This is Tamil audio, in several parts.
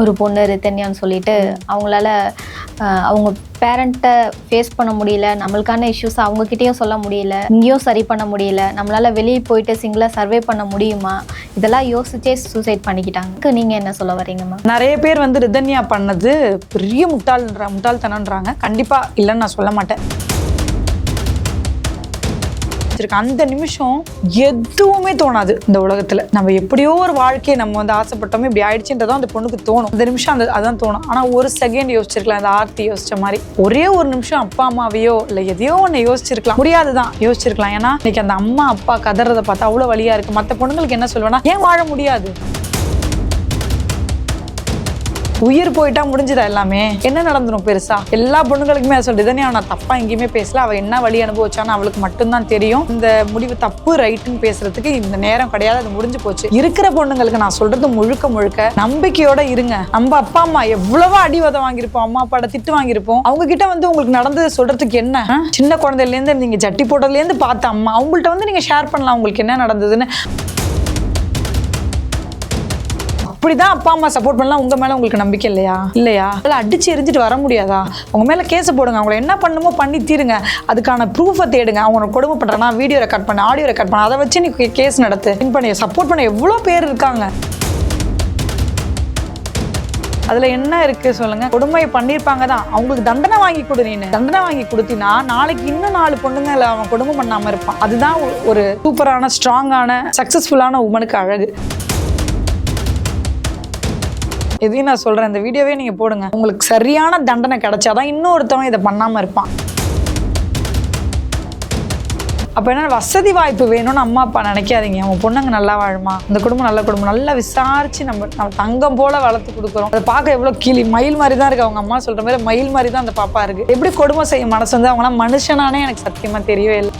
ஒரு பொண்ணு ரித்தன்யான்னு சொல்லிட்டு அவங்களால அவங்க பேரண்ட்டை ஃபேஸ் பண்ண முடியல. நம்மளுக்கான இஷ்யூஸ் அவங்கக்கிட்டேயும் சொல்ல முடியல. இங்கேயும் சரி பண்ண முடியல. நம்மளால் வெளியே போயிட்டு சிங்கிளாக சர்வே பண்ண முடியுமா? இதெல்லாம் யோசிச்சே சூசைட் பண்ணிக்கிட்டாங்க. நீங்கள் என்ன சொல்ல வரீங்கம்மா நிறைய பேர் வந்து ரிதன்யா பண்ணது பெரிய முட்டாள்ன்ற முட்டாள்தனன்றாங்க கண்டிப்பாக இல்லைன்னு நான் சொல்ல மாட்டேன். வச்சிருக்கேன். அந்த நிமிஷம் எதுவுமே தோணாது இந்த உலகத்துல. நம்ம எப்படியோ ஒரு வாழ்க்கையை நம்ம வந்து ஆசைப்பட்டோமே இப்படி ஆயிடுச்சுன்றதும் அந்த பொண்ணுக்கு தோணும். அந்த நிமிஷம் அந்த அதான் தோணும். ஆனா ஒரு செகண்ட் யோசிச்சிருக்கலாம். அந்த ஆர்த்தி யோசிச்ச மாதிரி. ஒரே ஒரு நிமிஷம் அப்பா அம்மாவையோ இல்ல எதையோ ஒன்று யோசிச்சிருக்கலாம். முடியாதுதான். யோசிச்சிருக்கலாம். ஏன்னா இன்னைக்கு அந்த அம்மா அப்பா கதறதை பார்த்தா அவ்வளவு வழியா இருக்கு. மற்ற பொண்ணுங்களுக்கு என்ன சொல்லுவேன்னா ஏன் வாழ முடியாது? உயிர் போயிட்டா முடிஞ்சுதா எல்லாமே? என்ன நடந்துரும் பெருசா? எல்லா பொண்ணுங்களுக்குமே அதை சொல்லிட்டு தானே நான் தப்பா எங்கேயுமே பேசல. அவள் என்ன வழி அனுபவிச்சான்னு அவளுக்கு மட்டும்தான் தெரியும். இந்த முடிவு தப்பு ரைட்டுன்னு பேசுறதுக்கு இந்த நேரம் கிடையாது. அது முடிஞ்சு போச்சு. இருக்கிற பொண்ணுங்களுக்கு நான் சொல்றது முழுக்க முழுக்க நம்பிக்கையோட இருங்க. நம்ம அப்பா அம்மா எவ்வளவோ அடிவதை வாங்கியிருப்போம். அம்மா அப்பாட திட்டு வாங்கியிருப்போம். அவங்க கிட்ட வந்து உங்களுக்கு நடந்தது சொல்றதுக்கு என்ன? சின்ன குழந்தையில இருந்து நீங்க ஜட்டி போட்டதுல இருந்து பார்த்த அம்மா அவங்கள்ட்ட வந்து நீங்க ஷேர் பண்ணலாம். உங்களுக்கு என்ன நடந்ததுன்னு. அப்படிதான் அப்பா அம்மா சப்போர்ட் பண்ணலாம். உங்க மேல உங்களுக்கு நம்பிக்கை இல்லையா? இல்லையா? இல்ல அடிச்சு எரிஞ்சிட்டு வர முடியாதா? உங்க மேல கேஸ் போடுங்க. அவங்கள என்ன பண்ணுமோ பண்ணி தீருங்க. அதுக்கான ப்ரூஃபை தேடுங்க. அவங்க கொடுமை பண்றேன்னா வீடியோ ரெக்கார்ட் பண்ண ஆடியோ ரெக்கார்ட் பண்ண. அதை வச்சு நீ கேஸ் நடத்து. வின் பண்ணி. சப்போர்ட் பண்ண. எவ்வளோ பேர் இருக்காங்க? அதில் என்ன இருக்குது சொல்லுங்கள் கொடுமை பண்ணியிருப்பாங்க தான். அவங்களுக்கு தண்டனை வாங்கி கொடு நீ தண்டனை வாங்கி கொடுத்தினா நாளைக்கு இன்னும் நாலு பொண்ணுங்களை அவன் கொடுமை பண்ணாமல் இருப்பான். அதுதான் ஒரு- சூப்பரான ஸ்ட்ராங்கான சக்ஸஸ்ஃபுல்லான உமனுக்கு அழகு. எதையும் நான் சொல்றேன். இந்த வீடியோவே நீங்க போடுங்க. உங்களுக்கு சரியான தண்டனை கிடைச்சாதான் இன்னொருத்தவன் இதை பண்ணாம இருப்பான். அப்போ என்ன வசதி வாய்ப்பு வேணும்னு அம்மா அப்பா நினைக்காதீங்க. உங்கள் பொண்ணுங்க நல்லா வாழுமா? இந்த குடும்பம் நல்ல குடும்பம். நல்லா விசாரிச்சு நம்ம நம்ம தங்கம் போல வளர்த்து கொடுக்குறோம். அதை பார்க்க எவ்வளவு கிளி மயில் மாதிரி தான் இருக்கு. அவங்க அம்மா சொல்ற மாதிரி மயில் மாதிரி தான் அந்த பாப்பா இருக்கு. எப்படி கொடுமை செய்யும் மனசு வந்து அவங்களாம் மனுஷனானே எனக்கு சத்தியமாக தெரியவே இல்லை.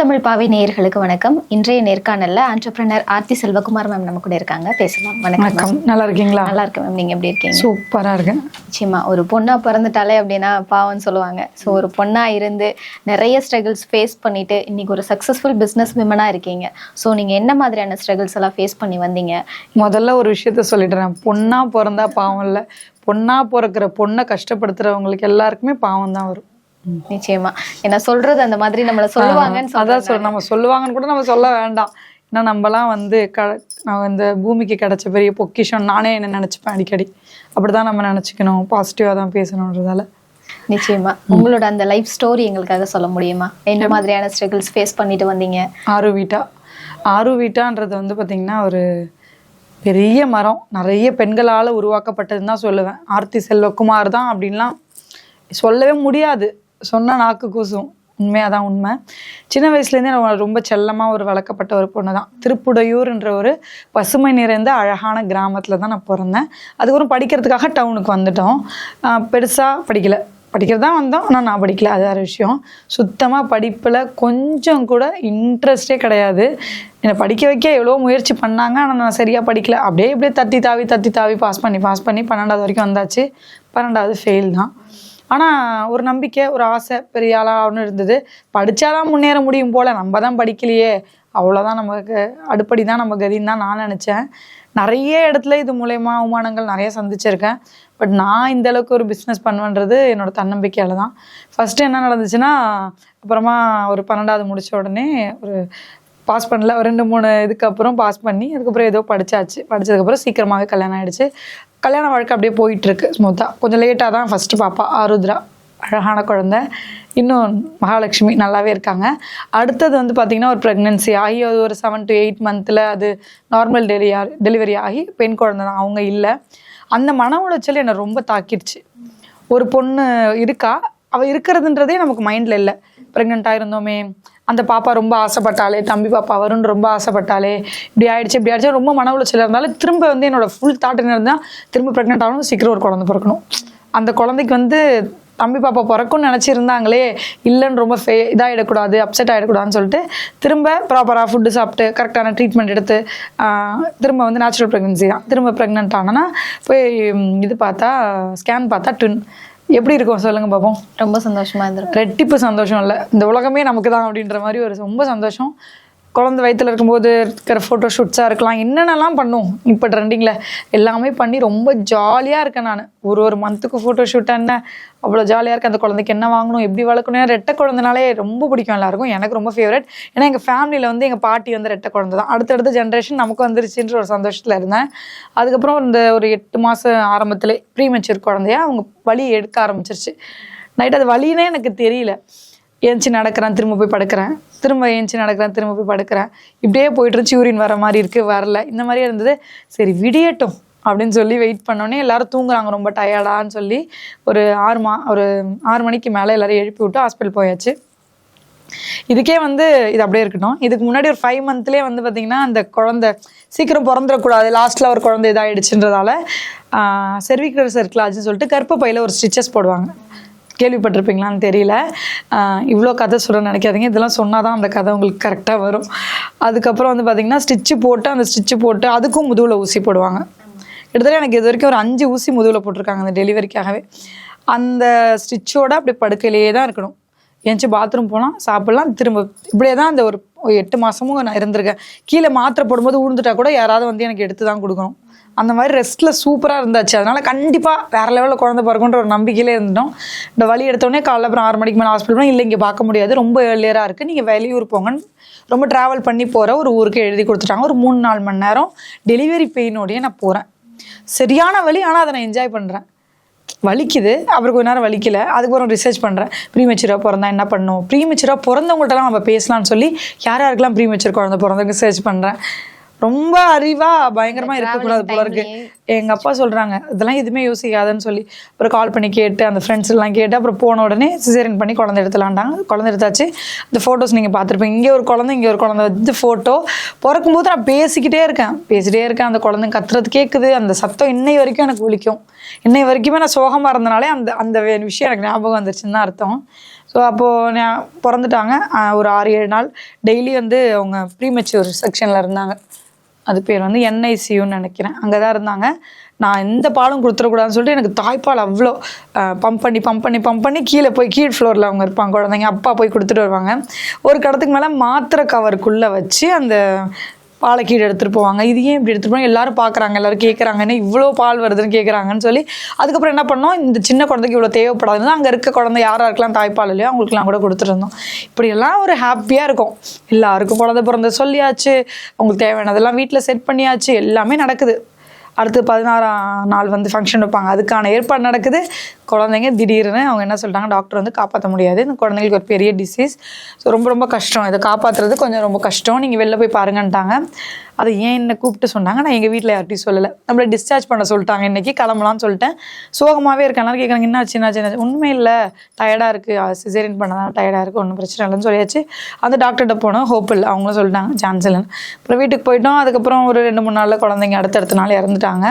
தமிழ் பாவை நேயர்களுக்கு வணக்கம். இன்றைய நேர்காணல்ல ஆண்டர்பிரினர் ஆர்த்தி செல்வகுமார் மேம் நம்ம கூட இருக்காங்க. பேசலாம். வணக்கம் நல்லா இருக்கீங்களா? நல்லா இருக்கு மேம் நீங்க எப்படி இருக்கீங்க? சூப்பரா இருக்கேன். நிச்சயமா. ஒரு பொண்ணா பிறந்துட்டாலே அப்படின்னா பாவம்னு சொல்லுவாங்க. ஸோ ஒரு பொண்ணா இருந்து நிறைய ஸ்ட்ரகிள்ஸ் ஃபேஸ் பண்ணிட்டு இன்னைக்கு ஒரு சக்ஸஸ்ஃபுல் பிஸ்னஸ் விமனா இருக்கீங்க. ஸோ நீங்க என்ன மாதிரியான ஸ்ட்ரகிள்ஸ் எல்லாம் ஃபேஸ் பண்ணி வந்தீங்க? முதல்ல ஒரு விஷயத்த சொல்லிடுறேன். பொண்ணா பிறந்தா பாவம் இல்லை. பொண்ணா பிறக்கிற பொண்ணை கஷ்டப்படுத்துறவங்களுக்கு எல்லாருக்குமே பாவம் தான் வரும். நிச்சயமா. என்ன சொல்றது அந்த மாதிரி நம்மள சொல்லுவாங்கன்னு அதான் சொல் நம்ம சொல்லுவாங்கன்னு கூட நம்ம சொல்ல வேண்டாம். ஏன்னா நம்மலாம் வந்து க இந்த பூமிக்கு கிடைச்ச பெரிய பொக்கிஷம் நானே என்ன நினச்சிப்பேன் அடிக்கடி. அப்படிதான் நம்ம நினச்சிக்கணும். பாசிட்டிவாக தான் பேசணுன்றதால. நிச்சயமா. உங்களோட அந்த லைஃப் ஸ்டோரி எங்களுக்காக சொல்ல முடியுமா? என்ன மாதிரியான ஸ்ட்ரகிள்ஸ் ஃபேஸ் பண்ணிட்டு வந்தீங்க? ஆறு வீட்டா ஆறு வீட்டான்றது வந்து பார்த்திங்கன்னா ஒரு பெரிய மரம். நிறைய பெண்களால் உருவாக்கப்பட்டதுன்னு தான் சொல்லுவேன். ஆர்த்தி செல்வகுமார் தான் அப்படின்லாம் சொல்லவே முடியாது. சொன்னால் நாக்கு கூசும். உண்மையாக தான் உண்மை. சின்ன வயசுலேருந்தே நான் ரொம்ப செல்லமாக ஒரு வளர்க்கப்பட்ட ஒரு பொண்ணு தான் திருப்புடையூர்ன்ற ஒரு பசுமை நிறைந்த அழகான கிராமத்தில் தான் நான் பிறந்தேன். அதுக்கப்புறம் படிக்கிறதுக்காக டவுனுக்கு வந்துட்டோம். பெருசாக படிக்கல. படிக்கிறது தான் வந்தோம் ஆனால் நான் படிக்கல. அது வேறு விஷயம். சுத்தமாக படிப்பில் கொஞ்சம் கூட இன்ட்ரெஸ்டே கிடையாது. என்னை படிக்க வைக்க எவ்வளோ முயற்சி பண்ணாங்க ஆனால் நான் சரியாக படிக்கல. அப்படியே இப்படியே தத்தி தாவி தத்தி தாவி பாஸ் பண்ணி பாஸ் பண்ணி பன்னெண்டாவது வரைக்கும் வந்தாச்சு. பன்னெண்டாவது ஃபெயில் தான். ஆனால் ஒரு நம்பிக்கை ஒரு ஆசை பெரிய ஆளாகனு இருந்தது. படித்தாதான் முன்னேற முடியும் போல். நம்ம தான் படிக்கலையே. அவ்வளோதான் நமக்கு அடுப்படி தான் நம்ம கதின்னு தான் நான் நினச்சேன். நிறைய இடத்துல இது மூலயமா அவமானங்கள் நிறைய சந்திச்சிருக்கேன். பட் நான் இந்த அளவுக்கு ஒரு பிஸ்னஸ் பண்ணுவேன்றது என்னோட தன்னம்பிக்கையால் தான் ஃபஸ்ட்டு என்ன நடந்துச்சுன்னா அப்புறமா ஒரு பன்னெண்டாவது முடித்த உடனே ஒரு பாஸ் பண்ணல. ஒரு ரெண்டு மூணு இதுக்கு அப்புறம் பாஸ் பண்ணி அதுக்கப்புறம் ஏதோ படிச்சாச்சு. படிச்சதுக்கப்புறம் சீக்கிரமாகவே கல்யாணம் ஆகிடுச்சு கல்யாண வாழ்க்கை அப்படியே போயிட்டுருக்கு ஸ்மூத்தாக கொஞ்சம் லேட்டாக தான் ஃபஸ்ட்டு பாப்பா ஆருத்ரா. அழகான குழந்தை. இன்னும் மகாலட்சுமி நல்லாவே இருக்காங்க. அடுத்தது வந்து பார்த்திங்கன்னா ஒரு ப்ரெக்னென்சி ஆகி அது ஒரு செவன் டு எயிட் மந்தில் அது நார்மல் டெலிவரி டெலிவரி ஆகி பெண் குழந்தை தான். அவங்க இல்லை. அந்த மன உளைச்சல் என்னை ரொம்ப தாக்கிடுச்சு. ஒரு பொண்ணு இருக்கா? அவள் இருக்கிறதுன்றதே நமக்கு மைண்டில் இல்லை. ப்ரெக்னெண்ட்டாக இருந்தோமே அந்த பாப்பா ரொம்ப ஆசைப்பட்டாலே தம்பி பாப்பா வரும்னு ரொம்ப ஆசைப்பட்டாலே இப்படி ஆயிடுச்சு இப்படி ஆயிடுச்சு ரொம்ப மன உளைச்சல் இருந்தாலும் திரும்ப வந்து என்னோட ஃபுல் தாட் என்ன இருந்தால் திரும்ப ப்ரெக்னென்ட் ஆகணும் சீக்கிரம் ஒரு குழந்தை பிறக்கணும். அந்த குழந்தைக்கு வந்து தம்பி பாப்பா பிறக்கும்னு நினச்சிருந்தாங்களே இல்லைன்னு ரொம்ப ஃபே இதாகிடக்கூடாது அப்செட் ஆகிடக்கூடாதுன்னு சொல்லிட்டு திரும்ப ப்ராப்பராக ஃபுட்டு சாப்பிட்டு கரெக்டான ட்ரீட்மெண்ட் எடுத்து திரும்ப வந்து நேச்சுரல் ப்ரெக்னென்சி தான். திரும்ப ப்ரெக்னென்ட் ஆனால் போய் இது பார்த்தா ஸ்கேன் பார்த்தா ட்வின் எப்படி இருக்கும்? சொல்லுங்கள் பாப்போம். ரொம்ப சந்தோஷமா இருந்திருக்கும் ரெட்டிப்பு சந்தோஷம் இல்லை. இந்த உலகமே நமக்கு தான் அப்படின்ற மாதிரி ஒரு ரொம்ப சந்தோஷம். குழந்தை வயித்துல இருக்கும்போது இருக்கிற ஃபோட்டோ ஷூட்ஸாக இருக்கலாம் என்னென்னலாம் பண்ணும் இப்போ ட்ரெண்டிங்கில் எல்லாமே பண்ணி ரொம்ப ஜாலியாக இருக்கேன் நான். ஒரு ஒரு மந்த்துக்கு ஃபோட்டோ ஷூட் என்ன அவ்வளோ ஜாலியாக இருக்கு அந்த குழந்தைக்கு என்ன வாங்கணும் எப்படி வளர்க்கணும் ரெட்டை குழந்தைனாலே ரொம்ப பிடிக்கும் எல்லாருக்கும் எனக்கு ரொம்ப ஃபேவரட் ஏன்னா எங்கள் ஃபேமிலியில் வந்து எங்கள் பாட்டி வந்து ரெட்டை குழந்தை தான். அடுத்தடுத்த ஜென்ரேஷன் நமக்கு வந்துருச்சுன்ற ஒரு சந்தோஷத்தில் இருந்தேன். அதுக்கப்புறம் இந்த ஒரு எட்டு மாதம் ஆரம்பத்திலே ப்ரீமெச்சூர் குழந்தைய அவங்க வழி எடுக்க ஆரம்பிச்சிருச்சு. நைட் அது வழின்னே எனக்கு தெரியல. ஏஞ்சி நடக்கிறேன் திரும்ப போய் படுக்கிறேன். திரும்ப ஏஞ்சி நடக்கிறேன் திரும்ப போய் படுக்கிறேன். இப்படியே போயிட்டு இருந்துச்சு யூரின் வர மாதிரி இருக்குது வரல. இந்த மாதிரி இருந்தது. சரி விடியட்டும் அப்படின்னு சொல்லி வெயிட் பண்ணோன்னே எல்லாரும் தூங்குறாங்க ரொம்ப டயர்டான்னு சொல்லி ஒரு ஆறு மா ஒரு ஆறு மணிக்கு மேலே எல்லாரும் எழுப்பி விட்டு ஹாஸ்பிட்டல் போயாச்சு. இதுக்கே வந்து இது அப்படியே இருக்கட்டும். இதுக்கு முன்னாடி ஒரு ஃபைவ் மந்த்லேயே வந்து பார்த்தீங்கன்னா அந்த குழந்தை சீக்கிரம் பிறந்துடக்கூடாது லாஸ்ட்டில் ஒரு குழந்தை இதாகிடுச்சுன்றதால செர்விக்கல் சர்க்கிளாச்சுன்னு சொல்லிட்டு கர்ப்பப்பையில் ஒரு ஸ்டிச்சஸ் போடுவாங்க. கேள்விப்பட்டிருப்பீங்களான்னு தெரியல. இவ்வளோ கதை சொல்ல நினைக்காதீங்க. இதெல்லாம் சொன்னால் தான் அந்த கதை உங்களுக்கு கரெக்டாக வரும். அதுக்கப்புறம் வந்து பார்த்திங்கன்னா ஸ்டிச்சு போட்டு அந்த ஸ்டிச்சு போட்டு அதுக்கும் முதுகில் ஊசி போடுவாங்க. கிட்டத்தட்ட எனக்கு இது வரைக்கும் ஒரு அஞ்சு ஊசி முதுகில் போட்டிருக்காங்க அந்த டெலிவரிக்காகவே அந்த ஸ்டிச்சோட அப்படி படுக்கையிலேயே தான் இருக்கணும். எந்திச்சு பாத்ரூம் போனால் சாப்பிட்லாம் திரும்ப இப்படியே தான் அந்த ஒரு எட்டு மாதமும் நான் இருந்திருக்கேன். கீழே மாத்திரை போடும்போது உழுந்துட்டா கூட யாராவது வந்து எனக்கு எடுத்து தான் கொடுக்கணும். அந்த மாதிரி ரெஸ்ட்டில் சூப்பராக இருந்தாச்சு. அதனால் கண்டிப்பாக வேறு லெவலில் குழந்தை பிறகுன்ற ஒரு நம்பிக்கையிலே இருந்தோம் இந்த வழி எடுத்தோடனே காலைல அப்புறம் ஆறு மணிக்கு மேலே ஹாஸ்பிட்டல் போனால் இல்லை இங்கே பார்க்க முடியாது. ரொம்ப ஏர்லியராக இருக்குது நீங்கள் வெளியூர் போங்கன்னு ரொம்ப ட்ராவல் பண்ணி போகிற ஒரு ஊருக்கு எழுதி கொடுத்துட்டாங்க. ஒரு மூணு நாலு மணி நேரம் டெலிவரி பெயினோடையே நான் போகிறேன் சரியான வழி ஆனால் அதை நான் என்ஜாய் பண்ணுறேன் வலிக்குது. அப்புறம் கொஞ்ச நேரம் வலிக்கல. அதுக்கப்புறம் ரிசர்ச் பண்ணுறேன் ப்ரீமெச்சூராக பிறந்தா என்ன பண்ணும்? ப்ரீமெச்சூராக பிறந்தவங்கள்ட்டலாம் நம்ம பேசலாம்னு சொல்லி யார் யாருக்கெல்லாம் ப்ரீமெச்சூர் குழந்தை பிறந்த ரிசர்ச் பண்ணுறேன் ரொம்ப அறிவா பயங்கரமா இருக்கக்கூடாது போல இருக்கு. எங்க அப்பா சொல்றாங்க இதெல்லாம் எதுவுமே யோசிக்காதன்னு சொல்லி. அப்புறம் கால் பண்ணி கேட்டு அந்த ஃப்ரெண்ட்ஸ் எல்லாம் கேட்டு அப்புறம் போன உடனே சிசேரியன் பண்ணி குழந்தை எடுத்துலாண்டாங்க குழந்தை எடுத்தாச்சு. அந்த ஃபோட்டோஸ் நீங்க பார்த்துருப்பீங்க. இங்கே ஒரு குழந்தை இங்கே ஒரு குழந்தை. வந்து ஃபோட்டோ பிறக்கும்போது நான் பேசிக்கிட்டே இருக்கேன். பேசிட்டே இருக்கேன். அந்த குழந்தை கத்துறது கேட்குது அந்த சத்தம் இன்னை வரைக்கும் எனக்கு ஒலிக்கும். இன்னை வரைக்குமே நான் சோகமா இருந்தனாலே அந்த அந்த விஷயம் எனக்கு ஞாபகம் வந்துருச்சுன்னு தான் அர்த்தம். ஸோ அப்போது நான் பிறந்துட்டாங்க. ஒரு ஆறு ஏழு நாள். டெய்லி வந்து அவங்க ப்ரீமெச்சூர் செக்ஷனில் இருந்தாங்க. அது பேர் வந்து என்ஐசியூன்னு நினைக்கிறேன். அங்கே தான் இருந்தாங்க. நான் எந்த பாலும் கொடுத்துடக்கூடாதுன்னு சொல்லிட்டு எனக்கு தாய்ப்பால் அவ்வளோ பம்ப் பண்ணி பம்ப் பண்ணி பம்ப் பண்ணி கீழே போய் கீழ் ஃப்ளோரில் அவங்க இருப்பாங்க. குழந்தைங்க அப்பா போய் கொடுத்துட்டு வருவாங்க. ஒரு கடத்துக்கு மேலே மாத்திரை கவருக்குள்ளே வச்சு அந்த பாலை கீழே எடுத்துகிட்டு போவாங்க. இது ஏன் இப்படி எடுத்துகிட்டு போனால் எல்லாரும் பார்க்குறாங்க எல்லாரும் கேட்குறாங்க என்ன இவ்வளோ பால் வருதுன்னு கேட்குறாங்கன்னு சொல்லி அதுக்கப்புறம் என்ன பண்ணோம்? இந்த சின்ன குழந்தைக்கு இவ்வளோ தேவைப்படாதுன்னு அங்கே இருக்க குழந்தை யார் இருக்கலாம் தாய்ப்பால் இல்லையோ அவங்களுக்குலாம் கூட கொடுத்துருந்தோம். இப்படியெல்லாம் ஒரு ஹாப்பியாக இருக்கும். எல்லாருக்கும் குழந்தை பிறந்த சொல்லியாச்சு அவங்களுக்கு தேவையானதெல்லாம் வீட்டில் செட் பண்ணியாச்சு எல்லாமே நடக்குது. அடுத்து பதினாறாம் நாள் வந்து ஃபங்க்ஷன் வைப்பாங்க. அதுக்கான ஏற்பாடு நடக்குது. குழந்தைங்க திடீர்னு அவங்க என்ன சொல்லிட்டாங்க டாக்டர் வந்து காப்பாற்ற முடியாது. இந்த குழந்தைங்களுக்கு ஒரு பெரிய டிசீஸ் ஸோ ரொம்ப ரொம்ப கஷ்டம். இதை காப்பாற்றுறது கொஞ்சம் ரொம்ப கஷ்டம். நீங்கள் வெளில போய் பாருங்கன்ட்டாங்க. அதை ஏன் என்ன கூப்பிட்டு சொன்னாங்க? நான் எங்கள் வீட்டில் யார்ட்டையும் சொல்லலை. நம்மளை டிஸ்சார்ஜ் பண்ண சொல்லிட்டாங்க. இன்னைக்கு கிளம்பலாம்னு சொல்லிட்டேன். சோகமாகவே இருக்கேன். எல்லாரும் கேட்குறாங்க என்ன ஆச்சு என்ன ஆச்சு, உண்மை இல்லை டயர்டாக இருக்குது சிசேரியன் பண்ணதான் டயர்டாக இருக்குது ஒன்றும் பிரச்சனை இல்லைன்னு சொல்லியாச்சு. அந்த டாக்டர்கிட்ட போனோம். ஹோப் இல்லை. அவங்களும் சொல்லிட்டாங்க சான்ஸ் இல்லைன்னு. அப்புறம் வீட்டுக்கு போயிட்டோம். அதுக்கப்புறம் ஒரு ரெண்டு மூணு நாளில் குழந்தைங்க அடுத்தடுத்த நாள் இறந்துட்டாங்க.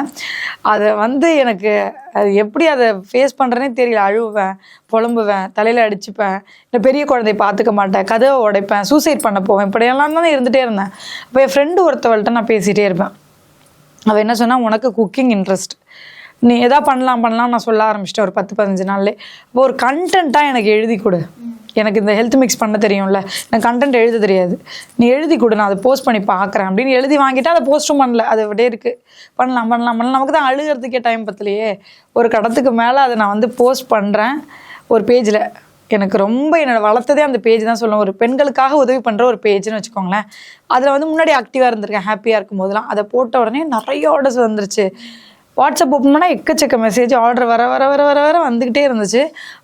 அதை வந்து எனக்கு அது எப்படி அதை ஃபேஸ் பண்ணுறேனே தெரியல. அழுவேன் புலம்புவேன் தலையில் அடிச்சுப்பேன். இல்லை பெரிய குழந்தைய பார்த்துக்க மாட்டேன். கதவை உடைப்பேன். சூசைட் பண்ண போவேன். இப்படியெல்லாம் தான் இருந்துகிட்டே இருந்தேன். அப்போ என் ஃப்ரெண்டு அவள்கிட்ட நான் பேசிகிட்டே இருப்பேன். அவள் என்ன சொன்னால் உனக்கு குக்கிங் இன்ட்ரெஸ்ட் நீ எதா பண்ணலாம் பண்ணலாம் நான் சொல்ல ஆரம்பிச்சிட்டேன் ஒரு பத்து பதினஞ்சு நாள்லே இப்போ ஒரு கண்டென்ட்டாக எனக்கு எழுதி கொடு. எனக்கு இந்த ஹெல்த் மிக்ஸ் பண்ண தெரியும்ல. எனக்கு கண்டென்ட் எழுத தெரியாது. நீ எழுதி கொடு நான் அதை போஸ்ட் பண்ணி பார்க்குறேன் அப்படின்னு எழுதி வாங்கிட்டு அதை போஸ்ட்டும் பண்ணல. அது அப்படியே இருக்குது பண்ணலாம் பண்ணலாம் பண்ணலாம். நமக்கு தான் அழுகிறதுக்கே டைம் பத்தலையே. ஒரு கடத்துக்கு மேலே அதை நான் வந்து போஸ்ட் பண்ணுறேன் ஒரு பேஜில் எனக்கு ரொம்ப என்னோட வளர்த்ததே அந்த பேஜ் தான் சொல்லுவேன். ஒரு பெண்களுக்காக உதவி பண்ணுற ஒரு பேஜ்னு வச்சுக்கோங்களேன். அதில் வந்து முன்னாடி ஆக்டிவாக இருந்திருக்கேன் ஹாப்பியாக இருக்கும் போதெல்லாம் அதை போட்ட உடனே நிறைய ஆர்டர்ஸ் வந்துருச்சு. வாட்ஸ்அப் ஓப்பன் பண்ணால் எக்கச்சக்க மெசேஜ் ஆர்டர் வர வர வர வர வர வந்துக்கிட்டே இருந்துச்சு.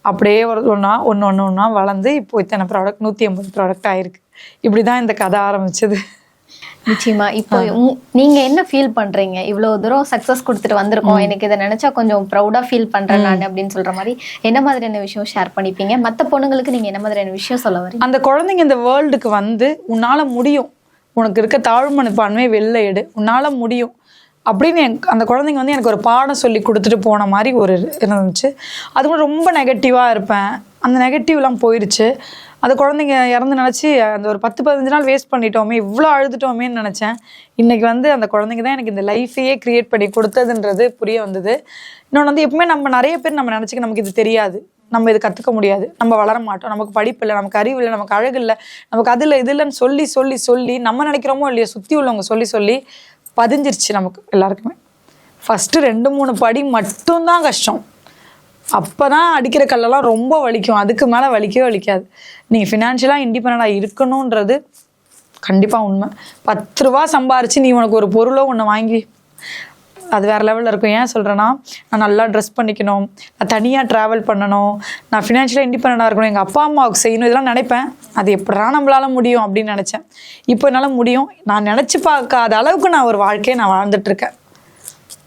அப்படியே ஒரு ஒன்றா ஒன்று ஒன்று ஒன்றா வளர்ந்து இப்போ இத்தனை ப்ராடக்ட் நூற்றி ஐம்பது ப்ராடக்ட் ஆயிருக்கு. இப்படி தான் இந்த கதை ஆரம்பிச்சது. நிச்சயமா. இப்போ நீங்க என்ன ஃபீல் பண்றீங்க? இவ்வளவு தூரம் சக்சஸ் கொடுத்துட்டு வந்திருக்கோம். எனக்கு இதை நினைச்சா கொஞ்சம் ப்ரௌடா ஃபீல் பண்றேன் நான் அப்படின்னு சொல்ற மாதிரி என்ன மாதிரியான விஷயம் ஷேர் பண்ணிப்பீங்க? மத்த பொண்ணுங்களுக்கு நீங்க என்ன மாதிரியான விஷயம் சொல்ல வரீங்க? அந்த குழந்தைங்க இந்த வேர்ல்டுக்கு வந்து உன்னால் முடியும். உனக்கு இருக்க தாழ்வு மனப்பான்மை வெளில எடு. உன்னால் முடியும். அப்படின்னு அந்த குழந்தைங்க வந்து எனக்கு ஒரு பாடம் சொல்லி கொடுத்துட்டு போன மாதிரி ஒரு இருந்துச்சு. அது கூட ரொம்ப நெகட்டிவாக இருப்பேன். அந்த நெகட்டிவ்லாம் போயிடுச்சு அந்த குழந்தைங்க இறந்து நினச்சி அந்த ஒரு பத்து பதினஞ்சு நாள் வேஸ்ட் பண்ணிட்டோமே இவ்வளோ அழுதுட்டோமேன்னு நினச்சேன். இன்றைக்கி வந்து அந்த குழந்தைங்க தான் எனக்கு இந்த லைஃபையே க்ரியேட் பண்ணி கொடுத்ததுன்றது புரிய வந்தது. இன்னொன்று வந்து எப்பவுமே நம்ம நிறைய பேர் நம்ம நினச்சிக்க நமக்கு இது தெரியாது. நம்ம இது கற்றுக்க முடியாது. நம்ம வளர மாட்டோம். நமக்கு படிப்பு இல்லை நமக்கு அறிவு இல்லை நமக்கு அழகு இல்லை நமக்கு அதில் இது இல்லைன்னு சொல்லி சொல்லி சொல்லி நம்ம நினைக்கிறோமோ இல்லையோ சுற்றி உள்ளவங்க சொல்லி சொல்லி பதிஞ்சிருச்சு நமக்கு எல்லாருக்குமே. ஃபஸ்ட்டு ரெண்டு மூணு படி மட்டும்தான் கஷ்டம். அப்போ தான் அடிக்கிற கல்லெல்லாம் ரொம்ப வலிக்கும். அதுக்கு மேலே வலிக்கவே வலிக்காது. நீங்கள் ஃபினான்ஷியலாக இண்டிபெண்டாக இருக்கணுன்றது கண்டிப்பாக உண்மை. பத்து ரூபா சம்பாரிச்சு நீ உனக்கு ஒரு பொருளோ ஒன்று வாங்கி அது வேறு லெவலில் இருக்கும். ஏன் சொல்கிறேன்னா நான் நல்லா ட்ரெஸ் பண்ணிக்கணும். நான் தனியாக ட்ராவல் பண்ணணும். நான் ஃபினான்ஷியலாக இண்டிபெண்டாக இருக்கணும். எங்கள் அப்பா அம்மாவுக்கு செய்யணும். இதெல்லாம் நினைப்பேன். அது எப்படா நம்மளால முடியும் அப்படின்னு நினச்சேன். இப்போ என்னால் முடியும். நான் நினச்சி பார்க்காத அளவுக்கு நான் ஒரு வாழ்க்கையை நான் வாழ்ந்துட்டுருக்கேன்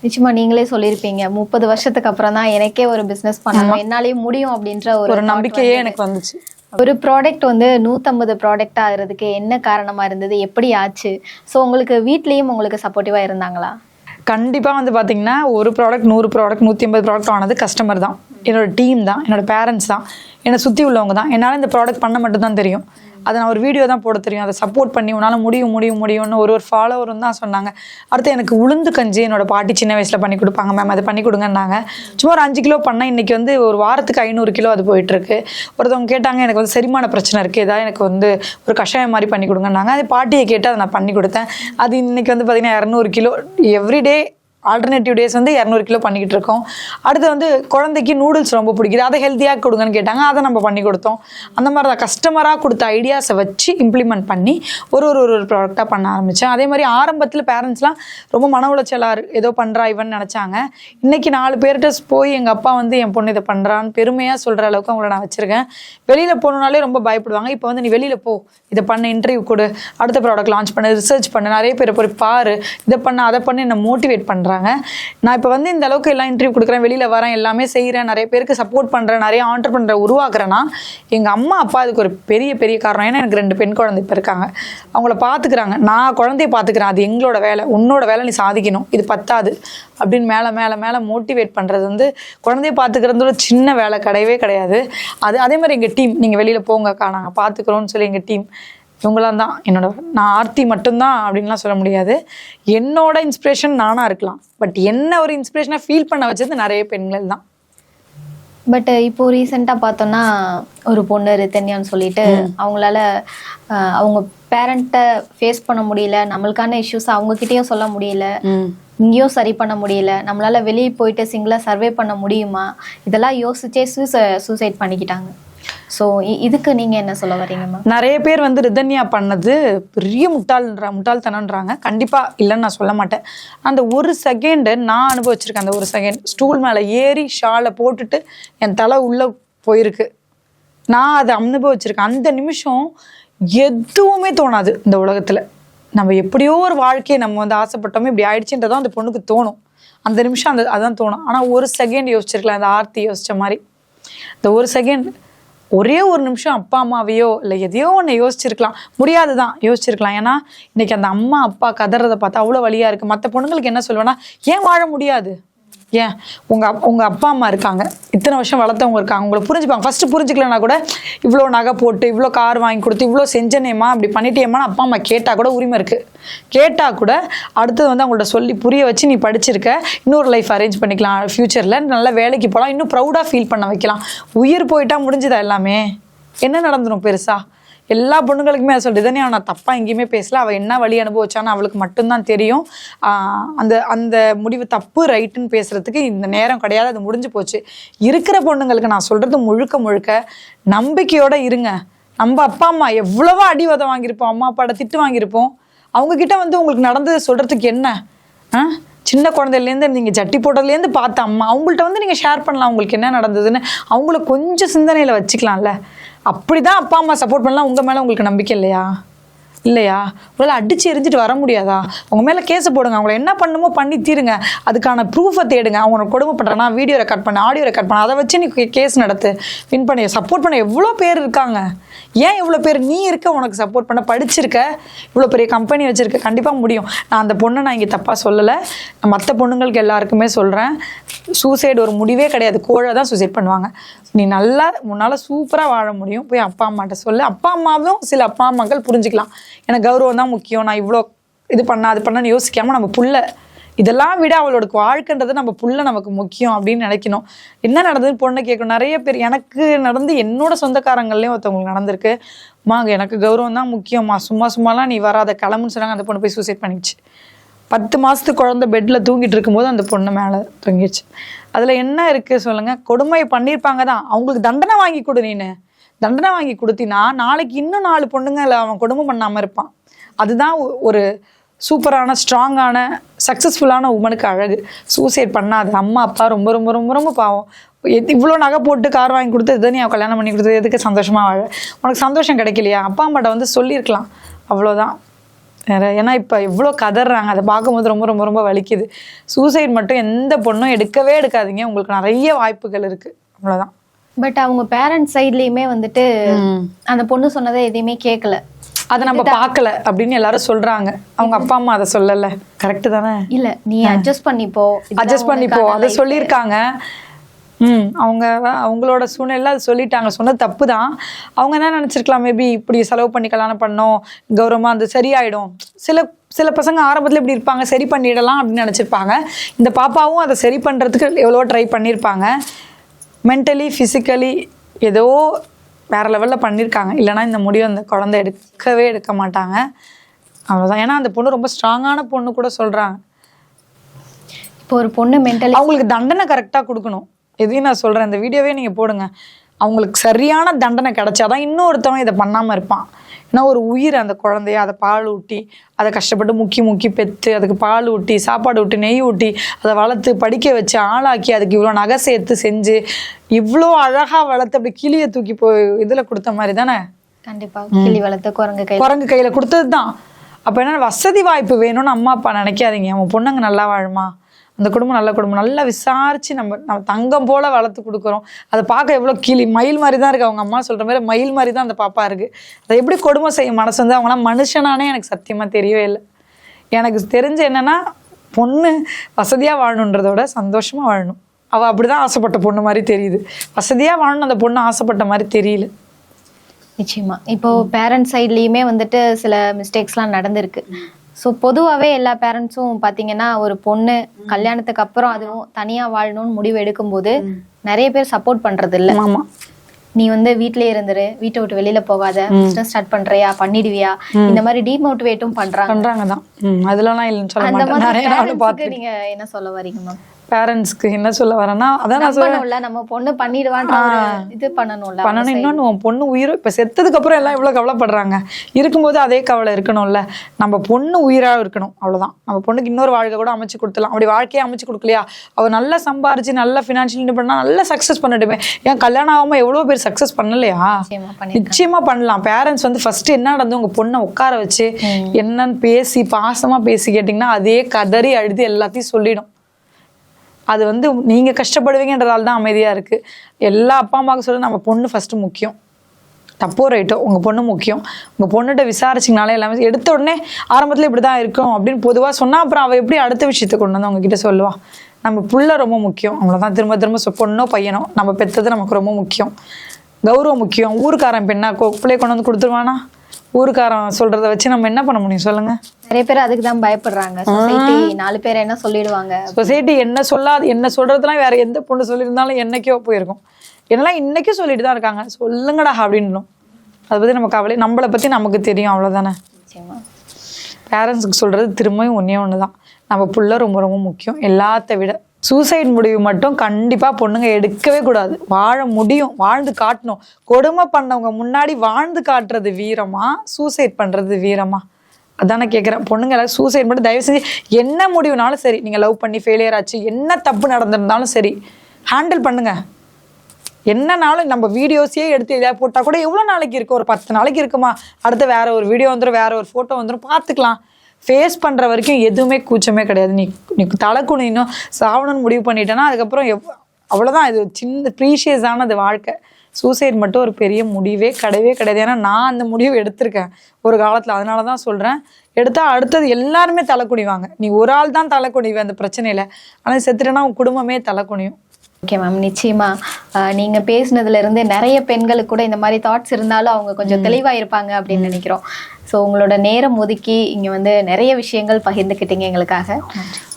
நிச்சயமா நீங்களே சொல்லியிருப்பீங்க. முப்பது வருஷத்துக்கு அப்புறம் தான் எனக்கே ஒரு பிசினஸ் பண்ணணும். என்னாலேயும் முடியும் அப்படின்ற ஒரு நம்பிக்கையே. எனக்கு வந்துச்சு. ஒரு ப்ராடக்ட் வந்து நூற்றம்பது ப்ராடக்ட் ஆகிறதுக்கு என்ன காரணமா இருந்தது? எப்படி ஆச்சு? ஸோ உங்களுக்கு வீட்லேயும் உங்களுக்கு சப்போர்ட்டிவா இருந்தாங்களா? கண்டிப்பாக வந்து பார்த்தீங்கன்னா ஒரு ப்ராடக்ட் நூறு ப்ராடக்ட் நூற்றி ஐம்பது ப்ராடக்ட் ஆனது கஸ்டமர் தான். என்னோட டீம் தான். என்னோட பேரண்ட்ஸ் தான். என்னை சுற்றி உள்ளவங்க தான். என்னால் இந்த ப்ராடக்ட் பண்ண மட்டும் தான் தெரியும். அதை நான் ஒரு வீடியோ தான் போட தெரியும். அதை சப்போர்ட் பண்ணி உன்னால் முடியும் முடியும் முடியும்னு ஒரு ஒரு ஃபாலோவரும் தான் சொன்னாங்க. அடுத்து எனக்கு உளுந்து கஞ்சி என்னோட பாட்டி சின்ன வயசில் பண்ணி கொடுப்பாங்க மேம் அதை பண்ணி கொடுங்கன்னாங்க. சும்மா ஒரு அஞ்சு கிலோ பண்ணால் இன்றைக்கி வந்து ஒரு வாரத்துக்கு ஐநூறு கிலோ அது போயிட்டுருக்கு. ஒருத்தவங்க கேட்டாங்க எனக்கு வந்து செரிமான பிரச்சனை இருக்குது ஏதாவது எனக்கு வந்து ஒரு கஷாயம் மாதிரி பண்ணி கொடுங்கன்னாங்க. அது பாட்டியை கேட்டு அதை நான் பண்ணி கொடுத்தேன். அது இன்றைக்கி வந்து பார்த்திங்கன்னா இரநூறு கிலோ எவ்ரிடே ஆல்டர்னேட்டிவ் டேஸ் வந்து இரநூறு கிலோ பண்ணிக்கிட்டு இருக்கோம். அடுத்து வந்து குழந்தைக்கு நூடுல்ஸ் ரொம்ப பிடிக்குது. அதை ஹெல்த்தியாக கொடுங்கன்னு கேட்டாங்க. அதை நம்ம பண்ணி கொடுத்தோம். அந்த மாதிரி தான். கஸ்டமராக கொடுத்த ஐடியாஸை வச்சு இம்ப்ளிமெண்ட் பண்ணி ஒரு ஒரு ஒரு ஒரு ப்ராடக்டாக பண்ண ஆரம்பித்தேன் அதே மாதிரி ஆரம்பத்தில் பேரண்ட்ஸ்லாம் ரொம்ப மன உளைச்சலாக இரு- ஏதோ பண்ணுறா இவன் நினச்சாங்க. இன்றைக்கி நாலு பேர்கிட்ட போய் எங்கள் அப்பா வந்து என் பொண்ணு இதை பண்ணுறான்னு பெருமையாக சொல்கிற அளவுக்கு அவங்கள நான் வச்சுருக்கேன். வெளியில் போகணுனாலே ரொம்ப பயப்படுவாங்க. இப்போ வந்து நீ வெளியில் போ. இதை பண்ண இன்டர்வியூ கொடு. அடுத்த ப்ராடக்ட் லான்ச் பண்ணு. ரிசர்ச் பண்ணு. நிறைய பேரை போய் பாரு. இதை பண்ண அதை பண்ணி என்னை மோட்டிவேட் பண்ணுறேன் பண்ணுறாங்க நான் இப்போ வந்து இந்த அளவுக்கு எல்லாம் இன்டர்வியூ கொடுக்குறேன் வெளியில் வரேன் எல்லாமே செய்கிறேன் நிறைய பேருக்கு சப்போர்ட் பண்ணுறேன் நிறைய ஆண்டர் பண்ணுற உருவாக்குறேன்னா எங்கள் அம்மா அப்பா அதுக்கு ஒரு பெரிய பெரிய காரணம். ஏன்னா எனக்கு ரெண்டு பெண் குழந்தை இப்போ இருக்காங்க. அவங்கள பார்த்துக்கிறாங்க நான் குழந்தைய பார்த்துக்கிறேன் அது எங்களோட வேலை. உன்னோட வேலை நீ சாதிக்கணும். இது பத்தாது. அப்படின்னு மேலே மேலே மேலே மோட்டிவேட் பண்ணுறது வந்து குழந்தைய பார்த்துக்கிறதோட சின்ன வேலை கிடையவே கிடையாது. அது அதே மாதிரி எங்கள் டீம் நீங்கள் வெளியில் போங்கக்கா நாங்கள் பார்த்துக்குறோன்னு சொல்லி எங்கள் டீம் இவங்களாம் தான் என்னோட நான் ஆர்த்தி மட்டும்தான் அப்படின்லாம் சொல்ல முடியாது. என்னோட இன்ஸ்பிரேஷன் நானாக இருக்கலாம். பட் என்ன ஒரு இன்ஸ்பிரேஷனாக ஃபீல் பண்ண வச்சது நிறைய பெண்கள் தான் பட் இப்போ ரீசெண்டாக பார்த்தோம்னா ஒரு பொண்ணு ரித்தன்யான்னு சொல்லிட்டு அவங்களால அவங்க பேரண்ட்டை ஃபேஸ் பண்ண முடியல. நம்மளுக்கான இஷ்யூஸ் அவங்கக்கிட்டேயும் சொல்ல முடியல. இங்கேயும் சரி பண்ண முடியல. நம்மளால வெளியே போயிட்டு சிங்கிளாக சர்வே பண்ண முடியுமா? இதெல்லாம் யோசிச்சே சூசை சூசைட் பண்ணிக்கிட்டாங்க. ஸோ இதுக்கு நீங்கள் என்ன சொல்ல வரீங்க மேம் நிறைய பேர் வந்து ரிதன்யா பண்ணது பெரிய முட்டாள்ன்ற முட்டாள்தனன்றாங்க கண்டிப்பாக இல்லைன்னு நான் சொல்ல மாட்டேன். அந்த ஒரு செகண்டு நான் அனுபவிச்சிருக்கேன். அந்த ஒரு செகண்ட் ஸ்டூல் மேலே ஏறி ஷாலை போட்டுட்டு என் தலை உள்ளே போயிருக்கு. நான் அதை அனுபவிச்சிருக்கேன். அந்த நிமிஷம் எதுவுமே தோணாது இந்த உலகத்தில். நம்ம எப்படியோ ஒரு வாழ்க்கையை நம்ம வந்து ஆசைப்பட்டோமே இப்படி ஆயிடுச்சுன்றதும் அந்த பொண்ணுக்கு தோணும். அந்த நிமிஷம் அந்த அதான் தோணும். ஆனால் ஒரு செகண்ட் யோசிச்சிருக்கலாம். அந்த ஆர்த்தி யோசித்த மாதிரி. இந்த ஒரு செகண்ட் ஒரே ஒரு நிமிஷம் அப்பா அம்மாவையோ இல்லை எதையோ ஒன்று யோசிச்சிருக்கலாம். முடியாது தான் யோசிச்சிருக்கலாம். ஏன்னா இன்னைக்கு அந்த அம்மா அப்பா கதறதை பார்த்தா அவ்வளோ வழியாக இருக்குது மற்ற பொண்ணுங்களுக்கு என்ன சொல்லுவேன்னா ஏன் வாழ முடியாது? ஏன் உங்கள் அப் உங்கள் அப்பா அம்மா இருக்காங்க. இத்தனை வருஷம் வளர்த்தவங்க இருக்காங்க. உங்களை புரிஞ்சுப்பாங்க. ஃபஸ்ட்டு புரிஞ்சுக்கலனா கூட இவ்வளோ நகை போட்டு இவ்வளோ கார் வாங்கி கொடுத்து இவ்வளோ செஞ்சனேம்மா அப்படி பண்ணிட்டேம்மா அப்பா அம்மா கேட்டால் கூட உரிமை இருக்குது கேட்டால் கூட அடுத்தது வந்து அவங்கள்ட்ட சொல்லி புரிய வச்சு நீ படிச்சிருக்க. இன்னொரு லைஃப் அரேஞ்ச் பண்ணிக்கலாம். ஃப்யூச்சரில் நல்ல வேலைக்கு போகலாம் இன்னும் ப்ரௌடாக ஃபீல் பண்ண வைக்கலாம். உயிர் போயிட்டா முடிஞ்சுதா எல்லாமே? என்ன நடந்துடும் பெருசாக எல்லா பொண்ணுங்களுக்குமே அதை சொல்லிட்டு தானே நான் தப்பாக எங்கேயுமே பேசல. அவள் என்ன வழி அனுபவிச்சான்னு அவளுக்கு மட்டும்தான் தெரியும். அந்த அந்த முடிவு தப்பு ரைட்டுன்னு பேசுகிறதுக்கு இந்த நேரம் கிடையாது. அது முடிஞ்சு போச்சு. இருக்கிற பொண்ணுங்களுக்கு நான் சொல்கிறது முழுக்க முழுக்க நம்பிக்கையோடு இருங்க. நம்ம அப்பா அம்மா எவ்வளவோ அடி உதை வாங்கியிருப்போம். அம்மா அப்பாட திட்டு வாங்கியிருப்போம். அவங்கக்கிட்ட வந்து உங்களுக்கு நடந்தது சொல்கிறதுக்கு என்ன? ஆ? சின்ன குழந்தையிலேருந்து நீங்கள் ஜட்டி போட்டதுலேருந்து பார்த்த அம்மா. அவங்கள்ட்ட வந்து நீங்கள் ஷேர் பண்ணலாம். உங்களுக்கு என்ன நடந்ததுன்னு. அவங்கள கொஞ்சம் சிந்தனையில் வச்சுக்கலாம்ல. அப்படி தான் அப்பா அம்மா சப்போர்ட் பண்ணலாம். உங்கள் மேலே உங்களுக்கு நம்பிக்கை இல்லையா? இல்லையா? உங்களால் அடித்து எரிஞ்சிட்டு வர முடியாதா? அவங்க மேலே கேஸை போடுங்க. அவங்கள என்ன பண்ணுமோ பண்ணி தீருங்க. அதுக்கான ப்ரூஃபை தேடுங்க. அவங்க கொடுமை பண்ணுறேன்னா வீடியோ ரெக்கார்ட் பண்ண ஆடியோ ரெக்கார்ட் பண்ண. அதை வச்சு நீ கேஸ் நடத்து. வின் பண்ணி. சப்போர்ட் பண்ண எவ்வளோ பேர் இருக்காங்க? ஏன் இவ்வளோ பேர்? நீ இருக்க உனக்கு சப்போர்ட் பண்ண படிச்சிருக்க இவ்வளோ பெரிய கம்பெனி வச்சுருக்க கண்டிப்பாக முடியும். நான் அந்த பொண்ணை நான் இங்கே தப்பாக சொல்லலை. நான் மற்ற பொண்ணுங்களுக்கு எல்லாருக்குமே சொல்கிறேன் சூசைடு ஒரு முடிவே கிடையாது. கோழை தான் சூசைட் பண்ணுவாங்க. நீ நல்லா உன்னால் சூப்பராக வாழ முடியும். போய் அப்பா அம்மாட்ட சொல்லு. அப்பா அம்மாவும் சில அப்பா அம்மாக்கள் புரிஞ்சுக்கலாம். எனக்கு கௌரவம் தான் முக்கியம். நான் இவ்வளோ இது பண்ண அது பண்ணன்னு யோசிக்காமல் நம்ம புள்ள இதெல்லாம் விட அவளோட வாழ்க்கைன்றது நம்ம புள்ள நமக்கு முக்கியம் அப்படின்னு நினைக்கணும். என்ன நடந்ததுன்னு பொண்ணை கேட்கணும். நிறைய பேர் எனக்கு நடந்து என்னோட சொந்தக்காரங்கள்லேயும் ஒருத்தவங்களுக்கு நடந்திருக்கு. மாங்க எனக்கு கௌரவம் தான் முக்கியம்மா சும்மா சும்மாலாம் நீ வராத கிளம்புன்னு சொன்னாங்க அந்த பொண்ணு போய் சூசைட் பண்ணிச்சு பத்து மாதத்துக்கு குழந்தை பெட்டில் தூங்கிட்டு இருக்கும்போது அந்த பொண்ணு மேலே தூங்கிடுச்சு. அதில் என்ன இருக்குது சொல்லுங்கள் கொடுமை பண்ணியிருப்பாங்க தான். அவங்களுக்கு தண்டனை வாங்கி கொடு நீனு. தண்டனை வாங்கி கொடுத்தினா நாளைக்கு இன்னும் நாலு பொண்ணுங்களை அவன் கொடுமை பண்ணாமல் இருப்பான். அதுதான் ஒ- ஒரு சூப்பரான ஸ்ட்ராங்கான சக்ஸஸ்ஃபுல்லான உமனுக்கு அழகு. சூசைட் பண்ணாது. அம்மா அப்பா ரொம்ப ரொம்ப ரொம்ப ரொம்ப பாவம். இவ்வளோ நகை போட்டு கார் வாங்கி கொடுத்து இதை நீ அவ கல்யாணம் பண்ணி கொடுத்தது? எதுக்கு சந்தோஷமா வாழ? உனக்கு சந்தோஷம் கிடைக்கலையா? அப்பா அம்மாட்ட வந்து சொல்லியிருக்கலாம். அவ்வளோதான். வேற ஏன்னா இப்போ எவ்வளோ கதறாங்க. அதை பார்க்கும்போது ரொம்ப ரொம்ப ரொம்ப வலிக்குது. சூசைட் மட்டும் எந்த பொண்ணும் எடுக்கவே எடுக்காதீங்க. உங்களுக்கு நிறைய வாய்ப்புகள் இருக்குது அவ்வளோதான். பட் அவங்க பேரண்ட்ஸ் சைட்லயுமே வந்துட்டு அந்த பொண்ணு சொன்னதை எதையுமே கேட்கல அதை நம்ம பார்க்கல அப்படின்னு எல்லாரும் சொல்றாங்க. அவங்க அப்பா அம்மா அதை சொல்லல. கரெக்டு தானே? இல்ல நீ அட்ஜஸ்ட் பண்ணிப்போ. அட்ஜஸ்ட் பண்ணிப்போ. அதை. சொல்லியிருக்காங்க. ம் அவங்க அவங்களோட சூழ்நிலை அது சொல்லிட்டாங்க. சொன்னது தப்பு தான் அவங்க என்ன நினச்சிருக்கலாம்? மேபி இப்படி செலவு பண்ணி கல்யாணம் பண்ணோம். கௌரவமாக அது சரியாயிடும். சில சில பசங்க ஆரம்பத்தில் இப்படி இருப்பாங்க. சரி பண்ணிடலாம் அப்படின்னு நினச்சிருப்பாங்க. இந்த பாப்பாவும் அதை சரி பண்ணுறதுக்கு எவ்வளோ ட்ரை பண்ணியிருப்பாங்க. மென்டலி ஃபிசிக்கலி ஏதோ வேற லெவலில் பண்ணியிருக்காங்க இல்லைன்னா இந்த முடிவு அந்த குழந்தை எடுக்கவே எடுக்க மாட்டாங்க. அவ்வளோதான் ஏன்னா அந்த பொண்ணு ரொம்ப ஸ்ட்ராங்கான பொண்ணு கூட சொல்கிறாங்க இப்போ ஒரு பொண்ணு மென்டலி அவங்களுக்கு தண்டனை கரெக்டாக கொடுக்கணும். எதையும் நான் சொல்கிறேன் இந்த வீடியோவே நீங்கள் போடுங்க. அவங்களுக்கு சரியான தண்டனை கிடைச்சாதான் இன்னொருத்தவன் இதை பண்ணாமல் இருப்பான். ஏன்னா ஒரு உயிர் அந்த குழந்தைய அதை பால் ஊட்டி அதை கஷ்டப்பட்டு முக்கி முக்கி பெற்று அதுக்கு பால் ஊட்டி சாப்பாடு ஊட்டி நெய் ஊட்டி அதை வளர்த்து படிக்க வச்சு ஆளாக்கி அதுக்கு இவ்வளோ நகை சேர்த்து செஞ்சு இவ்வளோ அழகாக வளர்த்து அப்படி கிளியை தூக்கி போய் இதில் கொடுத்த மாதிரி தானே? கண்டிப்பா. கிளி வளர்த்து குரங்கு கை குரங்கு கையில் கொடுத்தது தான் அப்போ என்ன வசதி வாய்ப்பு வேணும்னு அம்மா அப்பா நினைக்காதீங்க. அவன் பொண்ணுங்க நல்லா வாழுமா? அந்த குடும்பம் நல்ல குடும்பம். நல்லா விசாரிச்சு நம்ம நம்ம தங்கம் போல வளர்த்து கொடுக்குறோம். அதை பார்க்க எவ்வளோ கிளி மயில் மாதிரி தான் இருக்குது அவங்க அம்மா சொல்கிற மாதிரி மயில் மாதிரி தான் அந்த பாப்பா இருக்குது அதை எப்படி கொடுமை செய்யும்? மனசு வந்து அவங்களாம் மனுஷனானே எனக்கு சத்தியமாக தெரியவே இல்லை. எனக்கு தெரிஞ்சு என்னென்னா பொண்ணு வசதியாக வாழணுன்றதோட சந்தோஷமாக வாழணும். அவள் அப்படி தான் ஆசைப்பட்ட பொண்ணு மாதிரி தெரியுது. வசதியாக வாழணும் அந்த பொண்ணு ஆசைப்பட்ட மாதிரி தெரியல. நிச்சயமா. இப்போ பேரண்ட்ஸ் சைட்லேயுமே வந்துட்டு சில மிஸ்டேக்ஸ்லாம் நடந்திருக்கு. ஸோ பொதுவாகவே எல்லா பேரண்ட்ஸும் பார்த்தீங்கன்னா ஒரு பொண்ணு கல்யாணத்துக்கு அப்புறம் அதுவும் தனியா வாழணும்னு முடிவு எடுக்கும்போது நிறைய பேர் சப்போர்ட் பண்றது இல்ல ஆமா. நீ வந்து வீட்லயே இருந்துரு வீட்டை விட்டு வெளியில போகாத பிசினஸ் ஸ்டார்ட் பண்றியா பண்ணிடுவியா? இந்த மாதிரி டிமோட்டிவேட்டும் பண்றாங்க. பண்றாங்க தான் நான் இல்லைன்னு சொல்ல மாட்டேன். நீங்க என்ன சொல்ல வரீங்க மேம் பேரண்ட்ஸ்க்கு என்ன சொல்ல வரேன்னா அதான் நான் பண்ணணும்ல நம்ம பொண்ணு பண்ணிடுவான்ற ஒரு இது பண்ணணும்ல பண்ணணும். இன்னொன்று உன் பொண்ணு உயிர் இப்போ செத்ததுக்கு அப்புறம் எல்லாம் இவ்வளோ கவலைப்படுறாங்க. இருக்கும்போது அதே கவலை இருக்கணும்ல. நம்ம பொண்ணு உயிராக இருக்கணும் அவ்வளவுதான். நம்ம பொண்ணுக்கு இன்னொரு வாழ்க்கை கூட அமைச்சு கொடுத்துலாம் அப்படி வாழ்க்கையை அமைச்சு கொடுக்கலையா? அவள் நல்லா சம்பாரிச்சு நல்லா ஃபினான்ஷியல் இண்டிபெண்டாக நல்லா சக்ஸஸ் பண்ணட்டுமே ஏன் கல்யாணம் ஆகாம எவ்வளோ பேர் சக்ஸஸ் பண்ணலையா? நிச்சயமா பண்ணி நிச்சயமா பண்ணலாம். பேரண்ட்ஸ் வந்து ஃபர்ஸ்ட் என்ன நடந்து உங்க பொண்ணை உட்கார வச்சு என்னன்னு பேசி பாசமா பேசி கேட்டிங்கன்னா அதே கதறி அழுது எல்லாத்தையும் சொல்லிடும். அது வந்து நீங்கள் கஷ்டப்படுவீங்கன்றதால தான் அமைதியாக இருக்குது எல்லா அப்பா அம்மாவுக்கு சொல்லி நம்ம பொண்ணு ஃபஸ்ட்டு முக்கியம். தப்போ ரைட்டோ உங்கள் பொண்ணு முக்கியம். உங்கள் பொண்ணுகிட்ட விசாரிச்சிங்கனாலே எல்லாமே எடுத்த உடனே ஆரம்பத்தில் இப்படி தான் இருக்கும் அப்படின்னு பொதுவாக சொன்னால் அப்புறம் அவள் எப்படி அடுத்த விஷயத்தை கொண்டு வந்து அவங்க கிட்ட நம்ம புள்ள ரொம்ப முக்கியம். அவ்வளோதான் திரும்ப திரும்ப பொண்ணோ பையனோ. நம்ம பெற்றது நமக்கு ரொம்ப முக்கியம். கௌரவம் முக்கியம். ஊருக்காரன் பெண்ணா பிள்ளைய கொண்டு வந்து கொடுத்துருவானா? ஊருக்காரன் சொல்கிறத வச்சு நம்ம என்ன பண்ண முடியும்? சொல்லுங்கள் நிறைய பேர் அதுக்கு தான் பயப்படுறாங்க. சொசைட்டி நாலு பேர் என்ன சொல்லிடுவாங்க? சொசைட்டி என்ன சொல்லாது என்ன சொல்றதுலாம் வேற எந்த பொண்ணு சொல்லியிருந்தாலும் என்னைக்கோ போயிருக்கும். என்னெல்லாம் இன்னைக்கும் சொல்லிட்டு தான் இருக்காங்க. சொல்லுங்கடா அப்படின்னும். அதை பத்தி நம்ம கவலை நம்மளை பத்தி நமக்கு தெரியும் அவ்வளவுதானே? பேரண்ட்ஸுக்கு சொல்றது திரும்பியும் ஒன்றே ஒன்று தான் நம்ம புள்ள ரொம்ப ரொம்ப முக்கியம். எல்லாத்த விட சூசைட் முடிவு மட்டும் கண்டிப்பா பொண்ணுங்க எடுக்கவே கூடாது. வாழ முடியும். வாழ்ந்து காட்டணும். கொடுமை பண்ணவங்க முன்னாடி வாழ்ந்து காட்டுறது வீரமா? சூசைட் பண்றது வீரமா? அதானே கேட்குறேன் பொண்ணுங்க எல்லாரும் சூசைட் பண்ணி தயவு செஞ்சு என்ன முடிவுனாலும் சரி நீங்கள் லவ் பண்ணி ஃபெயிலியர் ஆச்சு என்ன தப்பு நடந்திருந்தாலும் சரி ஹேண்டில் பண்ணுங்க. என்னனாலும் நம்ம வீடியோஸே எடுத்து இதாக போட்டால் கூட எவ்வளோ நாளைக்கு இருக்கு? ஒரு பத்து நாளைக்கு இருக்குமா? அடுத்து வேற ஒரு வீடியோ வந்துடும் வேற ஒரு ஃபோட்டோ வந்துடும் பார்த்துக்கலாம். ஃபேஸ் பண்ணுற வரைக்கும் எதுவுமே கூச்சமே கிடையாது. நீ நீ தலை இன்னும் சாவணும்னு முடிவு பண்ணிட்டேன்னா அதுக்கப்புறம் எவ் அவ்வளோதான் இது சின்ன ப்ரீஷியஸானது வாழ்க்கை. சூசைட் மட்டும் ஒரு பெரிய முடிவே கிடையவே கிடையாது. ஏன்னா நான் அந்த முடிவு எடுத்திருக்கேன் ஒரு காலத்தில். அதனால தான் சொல்கிறேன் எடுத்தா அடுத்தது எல்லாருமே தலை குனிவாங்க. நீ ஒரு ஆள் தான் தலை குனிவே அந்த பிரச்சனையில். ஆனால் செத்துட்டேன்னா உன் குடும்பமே தலை குனியும். ஓகே மேம் நிச்சயமா. நீங்க பேசுனதுல இருந்து நிறைய பெண்களுக்கு கூட இந்த மாதிரி தாட்ஸ் இருந்தாலும் அவங்க கொஞ்சம் தெளிவா இருப்பாங்க அப்படின்னு நினைக்கிறோம். ஸோ உங்களோட நேரம் ஒதுக்கி இங்க வந்து நிறைய விஷயங்கள் பகிர்ந்துக்கிட்டீங்க எங்களுக்காக.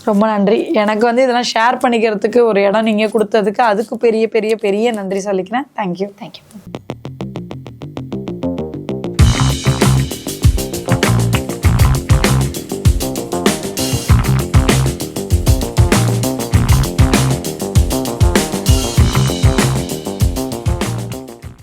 ரொம்ப நன்றி. எனக்கு வந்து இதெல்லாம் ஷேர் பண்ணிக்கிறதுக்கு ஒரு இடம் நீங்கள் கொடுத்ததுக்கு அதுக்கு பெரிய பெரிய பெரிய நன்றி சொல்லிக்கிறேன். Thank you thank you